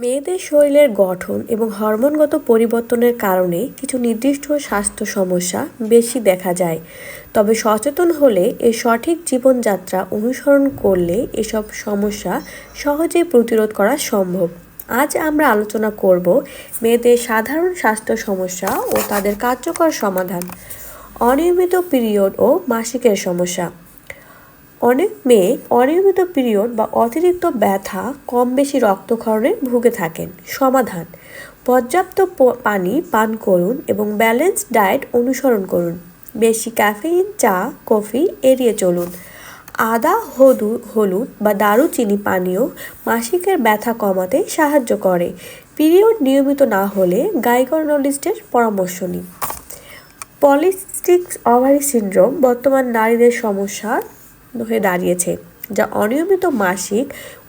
মেয়েদের শরীরের গঠন এবং হরমোনগত পরিবর্তনের কারণে কিছু নির্দিষ্ট স্বাস্থ্য সমস্যা বেশি দেখা যায়। তবে সচেতন হলে এ সঠিক জীবনযাত্রা অনুসরণ করলে এসব সমস্যা সহজেই প্রতিরোধ করা সম্ভব। আজ আমরা আলোচনা করব মেয়েদের সাধারণ স্বাস্থ্য সমস্যা ও তাদের কার্যকর সমাধান, অনিয়মিত পিরিয়ড ও মাসিকের সমস্যা। অনেক মেয়ে অনিয়মিত পিরিয়ড বা অতিরিক্ত ব্যথা কম বেশি রক্তক্ষরণে ভুগে থাকেন। সমাধান, পর্যাপ্ত পানি পান করুন এবং ব্যালেন্স ডায়েট অনুসরণ করুন। বেশি ক্যাফেইন, চা, কফি এড়িয়ে চলুন। আদা হলু হলুদ বা দারুচিনি পানীয় মাসিকের ব্যথা কমাতে সাহায্য করে। পিরিয়ড নিয়মিত না হলে গাইকোনলিস্টের পরামর্শ নিন। পলিস্টিক ওভারি সিন্ড্রোম বর্তমান নারীদের সমস্যা হয়ে দাঁড়িয়েছে, যা অনিয়মিত মাসিক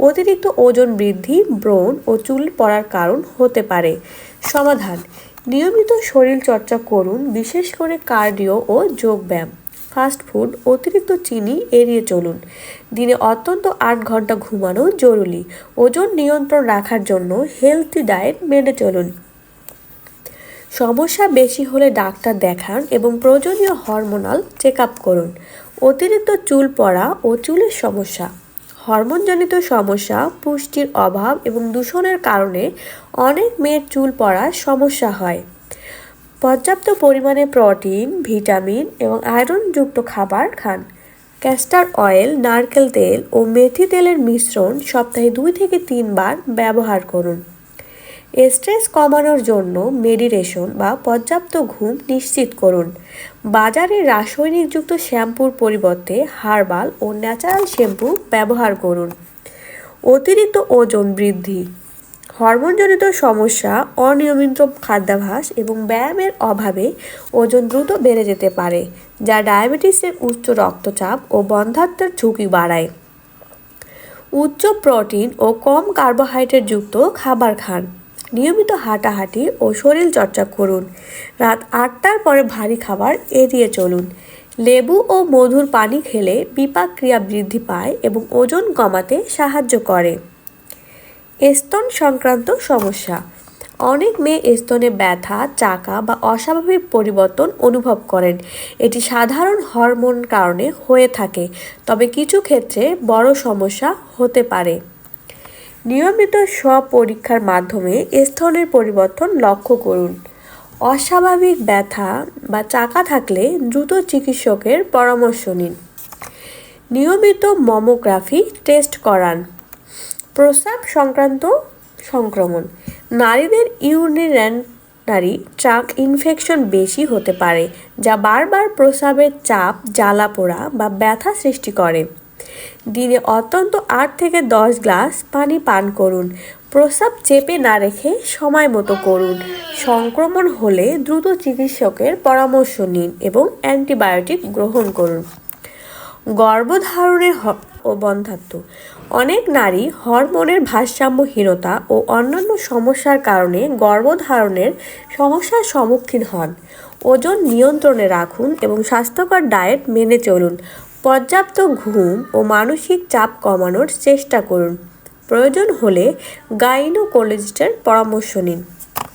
অতিরিক্ত ওজন বৃদ্ধি, ব্রণ ও চুল পড়ার কারণ হতে পারে। সমাধান, নিয়মিত শরীর চর্চা করুন, বিশেষ করে কার্ডিও ও যোগব্যায়াম, ফাস্ট ফুড, অতিরিক্ত চিনি এড়িয়ে চলুন। দিনে অত্যন্ত আট ঘণ্টা ঘুমানো জরুরি, ওজন নিয়ন্ত্রণ রাখার জন্য হেলথি ডায়েট মেনে চলুন। সমস্যা বেশি হলে ডাক্তার দেখান এবং প্রয়োজনীয় হরমোনাল চেক করুন। অতিরিক্ত চুল পড়া ও চুলের সমস্যা। হরমোনজনিত সমস্যা, পুষ্টির অভাব এবং দূষণের কারণে অনেক মেয়ের চুল পড়ার সমস্যা হয়। পর্যাপ্ত পরিমাণে প্রোটিন, ভিটামিন এবং আয়রনযুক্ত খাবার খান। ক্যাস্টার অয়েল নারকেল তেল ও মেথি তেলের মিশ্রণ সপ্তাহে দুই থেকে তিনবার ব্যবহার করুন। স্ট্রেস কমানোর জন্য মেডিটেশন বা পর্যাপ্ত ঘুম নিশ্চিত করুন। বাজারে রাসায়নিকযুক্ত শ্যাম্পুর পরিবর্তে হার্বাল ও ন্যাচারাল শ্যাম্পু ব্যবহার করুন। অতিরিক্ত ওজন বৃদ্ধি। হরমোনজনিত সমস্যা, অনিয়মিত খাদ্যাভাস এবং ব্যায়ামের অভাবে ওজন দ্রুত বেড়ে যেতে পারে, যা ডায়াবেটিসের উচ্চ রক্তচাপ ও বন্ধ্যাত্বের ঝুঁকি বাড়ায়। উচ্চ প্রোটিন ও কম কার্বোহাইড্রেট যুক্ত খাবার খান। নিয়মিত হাঁটাহাঁটি ও শরীর চর্চা করুন। রাত আটটার পরে ভারী খাবার এড়িয়ে চলুন। লেবু ও মধুর পানি খেলে বিপাক ক্রিয়া বৃদ্ধি পায় এবং ওজন কমাতে সাহায্য করে। স্তন সংক্রান্ত সমস্যা। অনেক মেয়ে স্তনে ব্যথা, চাকা বা অস্বাভাবিক পরিবর্তন অনুভব করেন। এটি সাধারণ হরমোন কারণে হয়ে থাকে, তবে কিছু ক্ষেত্রে বড় সমস্যা হতে পারে। নিয়মিত স্বপরীক্ষার মাধ্যমে স্তনের পরিবর্তন লক্ষ্য করুন। অস্বাভাবিক ব্যথা বা চাকা থাকলে দ্রুত চিকিৎসকের পরামর্শ নিন। নিয়মিত মমোগ্রাফি টেস্ট করান। প্রস্রাব সংক্রান্ত সংক্রমণ। নারীদের ইউরিনারি ট্রাক ইনফেকশন বেশি হতে পারে, যা বারবার প্রস্রাবের চাপ জ্বালা পোড়া বা ব্যথা সৃষ্টি করে। দিনে অত্যন্ত আট থেকে দশ গ্লাস পানি পান করুন। প্রস্রাব চেপে না রেখে সময় মতো করুন। সংক্রমণ হলে দ্রুত চিকিৎসকের পরামর্শ নিন এবং অ্যান্টিবায়োটিক গ্রহণ করুন। গর্ভধারণের ও বন্ধাত্ব অনেক নারী হরমোনের ভারসাম্যহীনতা ও অন্যান্য সমস্যার কারণে গর্ভধারণের সমস্যার সম্মুখীন হন। ওজন নিয়ন্ত্রণে রাখুন এবং স্বাস্থ্যকর ডায়েট মেনে চলুন। পর্যাপ্ত ঘুম ও মানসিক চাপ কমানোর চেষ্টা করুন। প্রয়োজন হলে গাইনোকোলজিস্টের পরামর্শ নিন।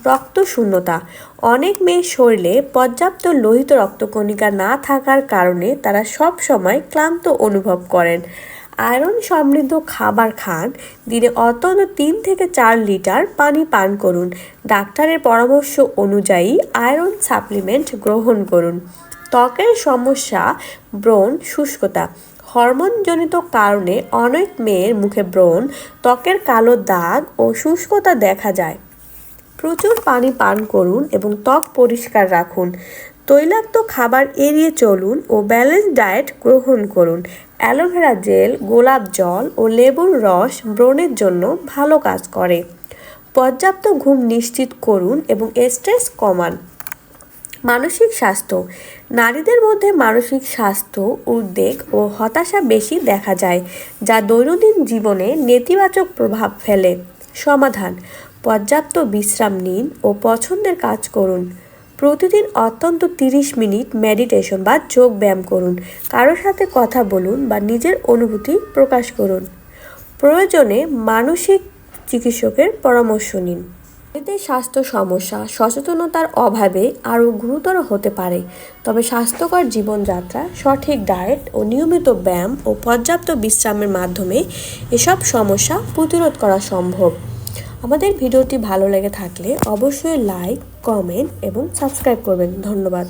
রক্ত শূন্যতা অনেক মেয়ের শরীরে পর্যাপ্ত লোহিত রক্তকণিকা না থাকার কারণে তারা সব সময় ক্লান্ত অনুভব করেন। আয়রন সমৃদ্ধ খাবার খান। দিনে অন্তত তিন থেকে চার লিটার পানি পান করুন। ডাক্তারের পরামর্শ অনুযায়ী আয়রন সাপ্লিমেন্ট গ্রহণ করুন। ত্বকের সমস্যা, ব্রণ, শুষ্কতা। হরমোনজনিত কারণে অনেক মেয়ের মুখে ব্রণ, ত্বকের কালো দাগ ও শুষ্কতা দেখা যায়। প্রচুর পানি পান করুন এবং ত্বক পরিষ্কার রাখুন। তৈলাক্ত খাবার এড়িয়ে চলুন ও ব্যালেন্স ডায়েট গ্রহণ করুন। অ্যালোভেরা জেল, গোলাপ জল ও লেবুর রস ব্রণের জন্য ভালো কাজ করে। পর্যাপ্ত ঘুম নিশ্চিত করুন এবং স্ট্রেস কমান। মানসিক স্বাস্থ্য। নারীদের মধ্যে মানসিক স্বাস্থ্য, উদ্বেগ ও হতাশা বেশি দেখা যায়, যা দৈনন্দিন জীবনে নেতিবাচক প্রভাব ফেলে। সমাধান, পর্যাপ্ত বিশ্রাম নিন ও পছন্দের কাজ করুন। প্রতিদিন অত্যন্ত তিরিশ মিনিট মেডিটেশন বা যোগ ব্যায়াম করুন। কারোর সাথে কথা বলুন বা নিজের অনুভূতি প্রকাশ করুন। প্রয়োজনে মানসিক চিকিৎসকের পরামর্শ নিন। এতে স্বাস্থ্য সমস্যা, সচেতনতার অভাবে আরও গুরুতর হতে পারে। তবে স্বাস্থ্যকর জীবনযাত্রা, সঠিক ডায়েট ও নিয়মিত ব্যায়াম ও পর্যাপ্ত বিশ্রামের মাধ্যমে এসব সমস্যা প্রতিরোধ করা সম্ভব। আমাদের ভিডিওটি ভালো লেগে থাকলে অবশ্যই লাইক, কমেন্ট এবং সাবস্ক্রাইব করবেন। ধন্যবাদ।